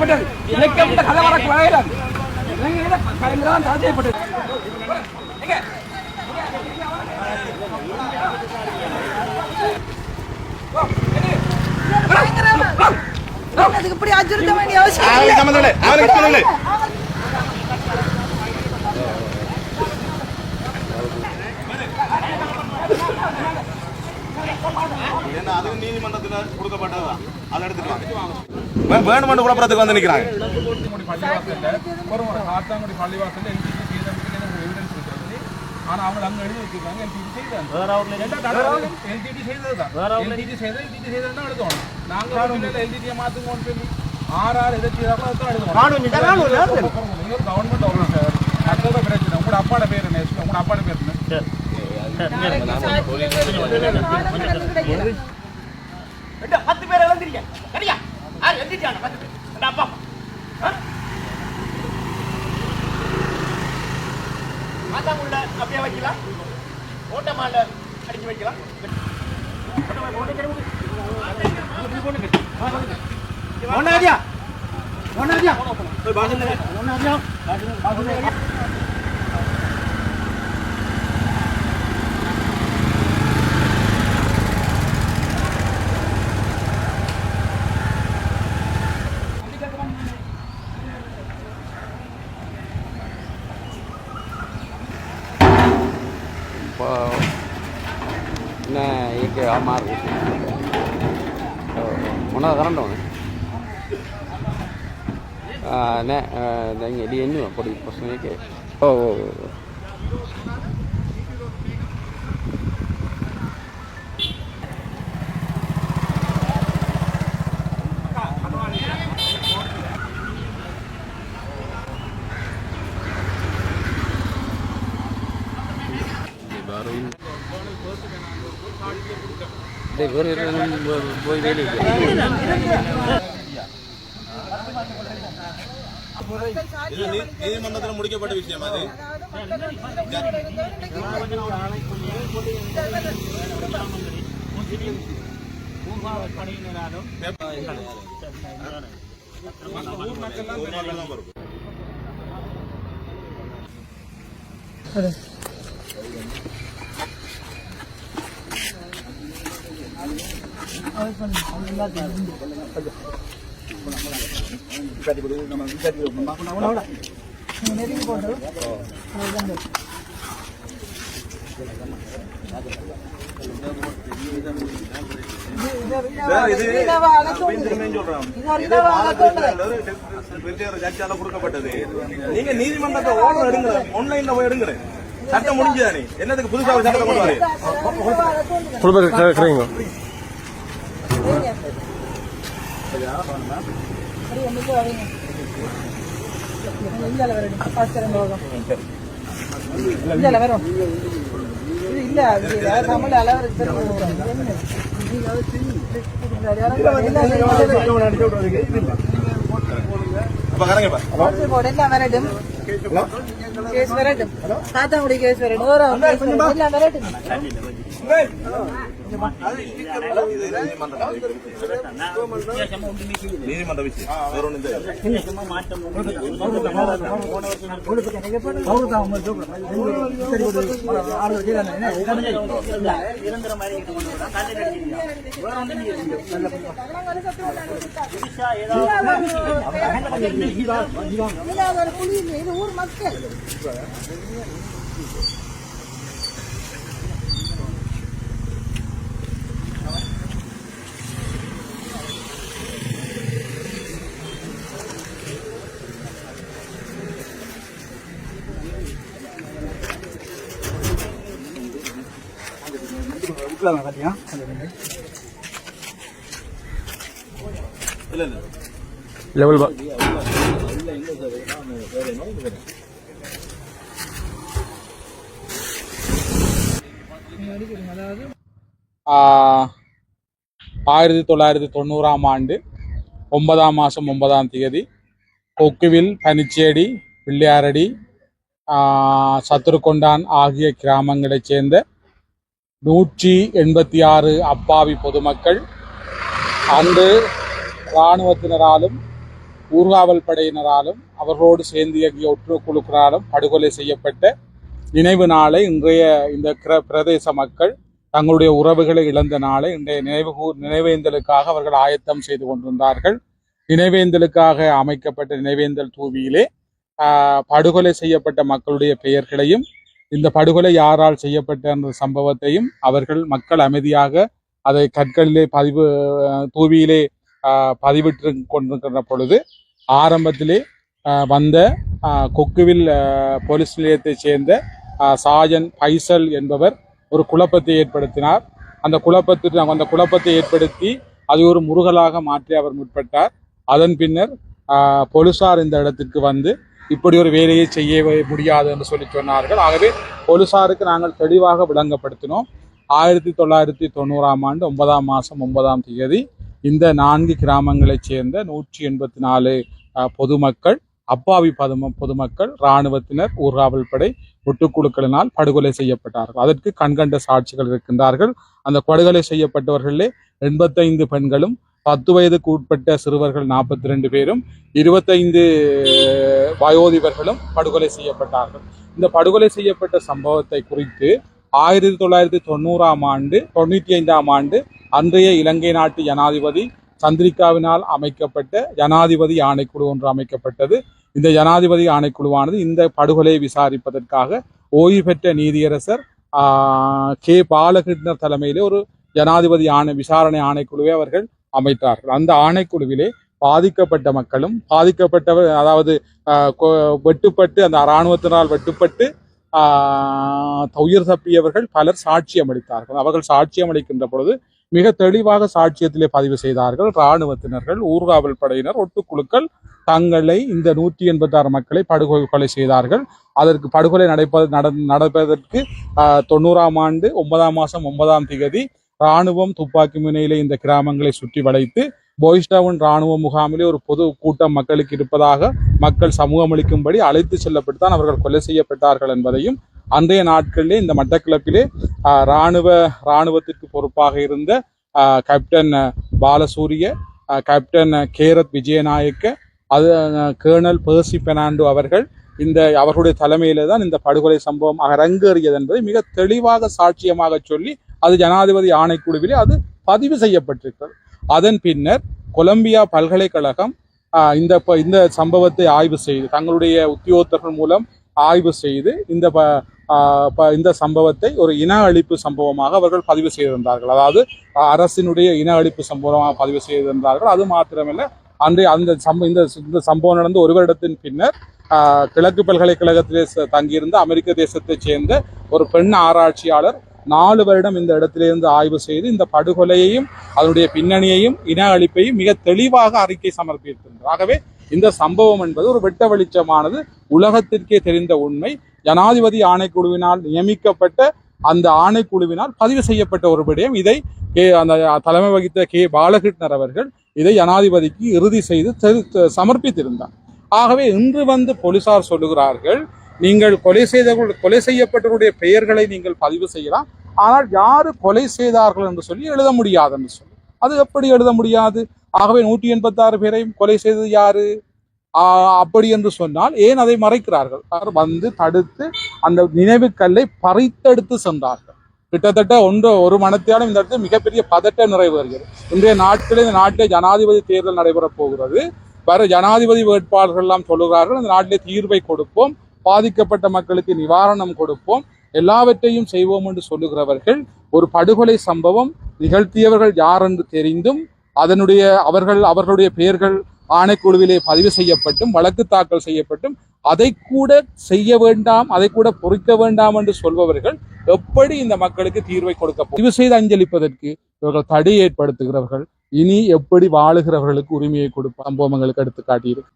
வகையில் இலங்கையில பயங்கரம் தடை செய்யப்பட்டது. அதுக்கு இப்படி அச்சுறுத்த வேண்டிய அவசியம் இல்லை. சம்மந்தம் இல்லை அவனுக்கு சம்மந்தம் இல்லை ஏன்னா அதுவும் நீதிமன்றத்தில் கொடுக்கப்பட்டதுதான். அதை எடுத்துக்கலாம். வேணுமென்று குழப்பறதுக்கு வந்து நிற்கிறாங்க ஆனா அவங்க அங்க எழுதி வச்சிருக்காங்க எல்டிடி செய்தாங்க எல்டிடி செய்ததுதான் எல்டிடி செய்தது எல்டிடி செய்தது தான் எழுதணும் நாங்க எல்டிடியை மாத்துங்கன்னு சொல்லி ஆறு ஆறு எதை செய்தாங்களோ அதான் நீங்க கவர்மெண்ட் மற்றத பிரச்சனை உங்களோட அப்பாட பேர் என்ன உங்களோட அப்பாட பேர் என்ன பத்து பேர் இழந்துருக்க பத்து பேர் அந்த அப்பா. மாத்தாங்குள்ள அப்படியே வைக்கலாம். ஓட்டமால அடிச்சு வைக்கலாம். ஒன்னாதியா ஒன்னாதியா ஒன்னாதியா Nah, ini ke Amar. Mana කරන්න ඕනේ? ආ නෑ දැන් එළිය එන්නවා පොඩි ප්‍රශ්නයක. ඔව් ඔව් ഇവിടുത്തെ വേറൊരിടങ്ങളിലും പോയി വേലയില്ല നീതിമന്ത്രത്തിൽ മുടിക്കപ്പെട്ട വിഷയം അത് പണിയുന്നതിനാലും അതെ நீங்க நீதிமன்றத்தை ஓனர் எடுங்க ஆன்லைன்ல போய் எடுங்க சட்டம் முடிஞ்சுதானே? என்னதுக்கு புதுசாக சட்டத்தை கொண்டு வரீங்க? இல்ல வரும் இல்ல தமிழ் அளவு அப்ப கரங்க எல்லாம் வரட்டும் கேஸ் வரட்டும் தாத்தாங்குடி கேஸ் நீதிமன்ற விஷயம் வேற ஒண்ணும் தெரியாது இல்லாத ஊர் மக்கள் இல்ல இல்ல லெவல் பா ஆயிரத்தி தொள்ளாயிரத்தி தொண்ணூறாம் ஆண்டு ஒன்பதாம் மாதம் ஒன்பதாம் தேதி கொக்குவில் பனிச்சேடி பிள்ளையாரடி சத்துருக்கொண்டான் ஆகிய கிராமங்களைச் சேர்ந்த நூற்றி எண்பத்தி ஆறு அப்பாவி பொதுமக்கள். அன்று இராணுவத்தினராலும் ஊர்காவல் படையினராலும் அவர்களோடு சேர்ந்து இயங்கிய ஒற்றுக்குழுக்களாலும் படுகொலை செய்யப்பட்ட நினைவு நாளை இன்றைய இந்த கிர- பிரதேச மக்கள் தங்களுடைய உறவுகளை இழந்த நாளை இன்றைய நினைவு நினைவேந்தலுக்காக அவர்கள் ஆயத்தம் செய்து கொண்டிருந்தார்கள். நினைவேந்தலுக்காக அமைக்கப்பட்ட நினைவேந்தல் தூவியிலே படுகொலை செய்யப்பட்ட மக்களுடைய பெயர்களையும் இந்த படுகொலை யாரால் செய்யப்பட்ட என்ற சம்பவத்தையும் அவர்கள் மக்கள் அமைதியாக அதை கற்களிலே பதிவு தூவியிலே ஆஹ், பதிவிட்டு கொண்டிருக்கிற பொழுது ஆரம்பத்திலே ஆஹ், வந்த ஆஹ், கொக்குவில் போலீஸ் நிலையத்தைச் சேர்ந்த சாஜன் பைசல் என்பவர் ஒரு குழப்பத்தை ஏற்படுத்தினார். அந்த குழப்பத்திற்கு அந்த குழப்பத்தை ஏற்படுத்தி அது ஒரு முருகலாக மாற்றி அவர் முற்பட்டார். அதன் பின்னர் ஆஹ், போலீசார் இந்த இடத்திற்கு வந்து இப்படி ஒரு வேலையை செய்ய முடியாது என்று சொல்லி சொன்னார்கள். ஆகவே போலீசாருக்கு நாங்கள் தெளிவாக விளங்கப்படுத்தினோம். ஆயிரத்தி தொள்ளாயிரத்தி தொண்ணூறாம் ஆண்டு ஒன்பதாம் மாதம் ஒன்பதாம் தேதி இந்த நான்கு கிராமங்களைச் சேர்ந்த நூற்றி எண்பத்தி நாலு அஹ், பொதுமக்கள் அப்பாவி பதும பொதுமக்கள் இராணுவத்தினர் ஊர்காவல் படை ஒட்டுக்குழுக்களினால் படுகொலை செய்யப்பட்டார்கள். அதற்கு கண்கண்ட சாட்சிகள் இருக்கின்றார்கள். அந்த படுகொலை செய்யப்பட்டவர்களே எண்பத்தைந்து பெண்களும் பத்து வயதுக்கு உட்பட்ட சிறுவர்கள் நாற்பத்தி ரெண்டு பேரும் இருபத்தைந்து வயோதிபர்களும் படுகொலை செய்யப்பட்டார்கள். இந்த படுகொலை செய்யப்பட்ட சம்பவத்தை குறித்து ஆயிரத்தி தொள்ளாயிரத்தி தொண்ணூறாம் ஆண்டு தொண்ணூற்றி ஐந்தாம் ஆண்டு அன்றைய இலங்கை நாட்டு ஜனாதிபதி சந்திரிகாவினால் அமைக்கப்பட்ட ஜனாதிபதி ஆணைக்குழு ஒன்று அமைக்கப்பட்டது. இந்த ஜனாதிபதி ஆணைக்குழுவானது இந்த படுகொலையை விசாரிப்பதற்காக ஓய்வு பெற்ற நீதியரசர் ஆஹ், கே. பாலகிருஷ்ணர் தலைமையிலே ஒரு ஜனாதிபதி ஆணை விசாரணை ஆணைக்குழுவை அவர்கள் அமைத்தார்கள் அந்த ஆணைக்குழுவிலே பாதிக்கப்பட்ட மக்களும் பாதிக்கப்பட்டவர் அதாவது வெட்டுப்பட்டு அந்த இராணுவத்தினால் வெட்டுப்பட்டு ஆஹ், உயிர் தப்பியவர்கள் பலர் சாட்சியம் அளித்தார்கள். அவர்கள் சாட்சியம் அளிக்கின்ற பொழுது மிக தெளிவாக சாட்சியத்திலே பதிவு செய்தார்கள். இராணுவத்தினர்கள் ஊர்காவல் படையினர் ஒட்டுக்குழுக்கள் தங்களை இந்த நூற்றி எண்பத்தாறு மக்களை படுகொலை கொலை செய்தார்கள். அதற்கு படுகொலை நடைபெற நட- நடப்பதற்கு தொண்ணூறாம் ஆண்டு ஒன்பதாம் மாதம் ஒன்பதாம் திகதி இராணுவம் துப்பாக்கி முனையிலே இந்த கிராமங்களை சுற்றி வளைத்து போய்ஸ்டவுன் ராணுவ முகாமிலே ஒரு பொது கூட்டம் மக்களுக்கு இருப்பதாக மக்கள் சமூகம் அளிக்கும்படி அழைத்து செல்லப்பட்டு தான் அவர்கள் கொலை செய்யப்பட்டார்கள் என்பதையும் அன்றைய நாட்களிலே இந்த மட்டக்கிழப்பிலே ராணுவ இராணுவ இராணுவத்திற்கு பொறுப்பாக இருந்த captain Balasuriya captain Gareth Wijayanayake அது கேர்னல் பேர்சி பெர்னாண்டோ அவர்கள் இந்த அவர்களுடைய தலைமையில தான் இந்த படுகொலை சம்பவம் அரங்கேறியது என்பதை மிக தெளிவாக சாட்சியமாக சொல்லி அது ஜனாதிபதி ஆணைக்குழுவிலே அது பதிவு செய்யப்பட்டிருக்கிறது. அதன் பின்னர் கொலம்பியா பல்கலைக்கழகம் இந்த ப- இந்த சம்பவத்தை ஆய்வு செய்து தங்களுடைய உத்தியோகத்தர்கள் மூலம் ஆய்வு செய்து இந்த ப- ஆஹ், இந்த சம்பவத்தை ஒரு இன அழிப்பு சம்பவமாக அவர்கள் பதிவு செய்திருந்தார்கள். அதாவது அரசினுடைய இன அழிப்பு சம்பவமாக பதிவு செய்திருந்தார்கள். அது மாத்திரமில்லை அன்றைய அந்த சம்ப இந்த இந்த சம்பவம் நடந்து ஒரு வருடத்தின் பின்னர் கிழக்கு பல்கலைக்கழகத்திலே தங்கியிருந்த அமெரிக்க தேசத்தைச் சேர்ந்த ஒரு பெண் ஆராய்ச்சியாளர் நாலு வருடம் இந்த இடத்திலிருந்து ஆய்வு செய்து இந்த படுகொலையையும் அதனுடைய பின்னணியையும் இன அழிப்பையும் மிக தெளிவாக அறிக்கை சமர்ப்பித்திருந்தார் ஆகவே இந்த சம்பவம் என்பது ஒரு வெட்ட வெளிச்சமானது. உலகத்திற்கே தெரிந்த உண்மை. ஜனாதிபதி ஆணைக்குழுவினால் நியமிக்கப்பட்ட அந்த ஆணைக்குழுவினால் பதிவு செய்யப்பட்ட ஒரு விடயம் இதை கே அந்த தலைமை வகித்த கே பாலகிருஷ்ணர் அவர்கள் இதை ஜனாதிபதிக்கு இறுதி செய்து சமர்ப்பித்திருந்தார். ஆகவே இன்று வந்து போலீசார் சொல்லுகிறார்கள் நீங்கள் கொலை செய்த கொலை செய்யப்பட்டவருடைய பெயர்களை நீங்கள் பதிவு செய்யலாம். ஆனால் யாரு கொலை செய்தார்கள் என்று சொல்லி எழுத முடியாது என்று சொல்லி. அது எப்படி எழுத முடியாது? ஆகவே நூற்றி எண்பத்தாறு பேரையும் கொலை செய்தது யாரு? அப்படி என்று சொன்னால் ஏன் அதை மறைக்கிறார்கள்? அவர் வந்து தடுத்து அந்த நினைவு கல்லை பறித்தெடுத்து சென்றார்கள். கிட்டத்தட்ட ஒன்று ஒரு மனத்தியாலும் இந்த இடத்துல மிகப்பெரிய பதட்டம் நிறைவேறுகிறது இன்றைய நாட்களில் இந்த நாட்டிலே ஜனாதிபதி தேர்தல் நடைபெறப் போகிறது. வர ஜனாதிபதி வேட்பாளர்கள் எல்லாம் சொல்லுகிறார்கள் இந்த நாட்டிலே தீர்வை கொடுப்போம் பாதிக்கப்பட்ட மக்களுக்கு நிவாரணம் கொடுப்போம். எல்லாவற்றையும் செய்வோம் என்று சொல்லுகிறவர்கள் ஒரு படுகொலை சம்பவம் நிகழ்த்தியவர்கள் யார் என்று தெரிந்தும் அதனுடைய அவர்கள் அவர்களுடைய பெயர்கள் ஆணைக்குழுவிலே பதிவு செய்யப்பட்டும் வழக்கு தாக்கல் செய்யப்பட்டும் அதை கூட செய்ய வேண்டாம் அதை கூட பொறிக்க வேண்டாம் என்று சொல்பவர்கள் எப்படி இந்த மக்களுக்கு தீர்வை கொடுக்க பதிவு செய்து அஞ்சலிப்பதற்கு இவர்கள் தடை ஏற்படுத்துகிறவர்கள். இனி எப்படி வாழுகிறவர்களுக்கு உரிமையை கொடுப்ப சம்பவங்களுக்கு எடுத்து காட்டியிருக்கு